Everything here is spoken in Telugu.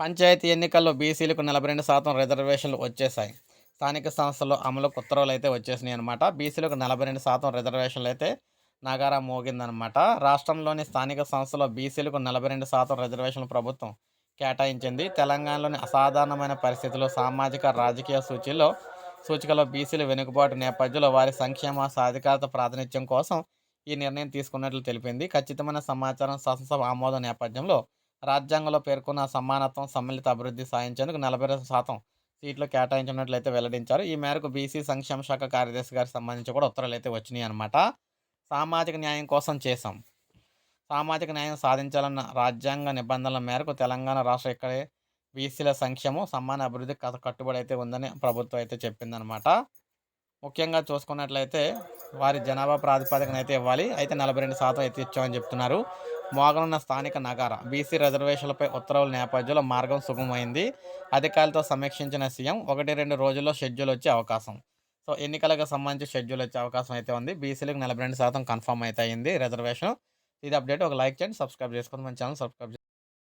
పంచాయతీ ఎన్నికల్లో బీసీలకు నలభై రెండు శాతం రిజర్వేషన్లు వచ్చేసాయి స్థానిక సంస్థల్లో అమలుకు ఉత్తర్వులు అయితే వచ్చేసినాయి అనమాట బీసీలకు నలభై రెండు శాతం రిజర్వేషన్లు అయితే నగారా మోగిందనమాట రాష్ట్రంలోని స్థానిక సంస్థలో బీసీలకు నలభై రెండు శాతం రిజర్వేషన్లు ప్రభుత్వం కేటాయించింది. తెలంగాణలోని అసాధారణమైన పరిస్థితులు సామాజిక రాజకీయ సూచీలో సూచికలో బీసీలు వెనుకబాటు నేపథ్యంలో వారి సంక్షేమ సాధికారత ప్రాతినిధ్యం కోసం ఈ నిర్ణయం తీసుకున్నట్లు తెలిపింది. ఖచ్చితమైన సమాచారం శాసనసభ ఆమోదం నేపథ్యంలో రాజ్యాంగంలో పేర్కొన్న సమానత్వం సమ్మిళిత అభివృద్ధి సాధించేందుకు నలభై శాతం సీట్లు కేటాయించినట్లయితే వెల్లడించారు. ఈ మేరకు బీసీ సంక్షేమ శాఖ కార్యదర్శి గారికి సంబంధించి కూడా ఉత్తర్వులు అయితే వచ్చినాయి అనమాట సామాజిక న్యాయం కోసం చేశాం. సామాజిక న్యాయం సాధించాలన్న రాజ్యాంగ నిబంధనల మేరకు తెలంగాణ రాష్ట్ర ఇక్కడే బీసీల సంక్షేమం సమాన అభివృద్ధి కథ కట్టుబడి అయితే ఉందని ప్రభుత్వం అయితే చెప్పిందనమాట ముఖ్యంగా చూసుకున్నట్లయితే వారి జనాభా ప్రాతిపదికన అయితే ఇవ్వాలి. అయితే నలభై రెండు శాతం అయితే ఇచ్చామని చెప్తున్నారు. మోగనున్న స్థానిక నగర. బీసీ రిజర్వేషన్లపై ఉత్తర్వుల నేపథ్యంలో మార్గం సుగమమైంది. అధికారులతో సమీక్షించిన సీఎం ఒకటి రెండు రోజుల్లో షెడ్యూల్ వచ్చే అవకాశం. సో ఎన్నికలకు సంబంధించి షెడ్యూల్ వచ్చే అవకాశం అయితే ఉంది. బీసీలకు నలభై రెండు శాతం కన్ఫర్మ్ అయితే అయింది రిజర్వేషన్. ఇది అప్డేట్. ఒక లైక్ చేయండి సబ్స్క్రైబ్ చేసుకోండి. మన ఛానల్ సబ్స్క్రైబ్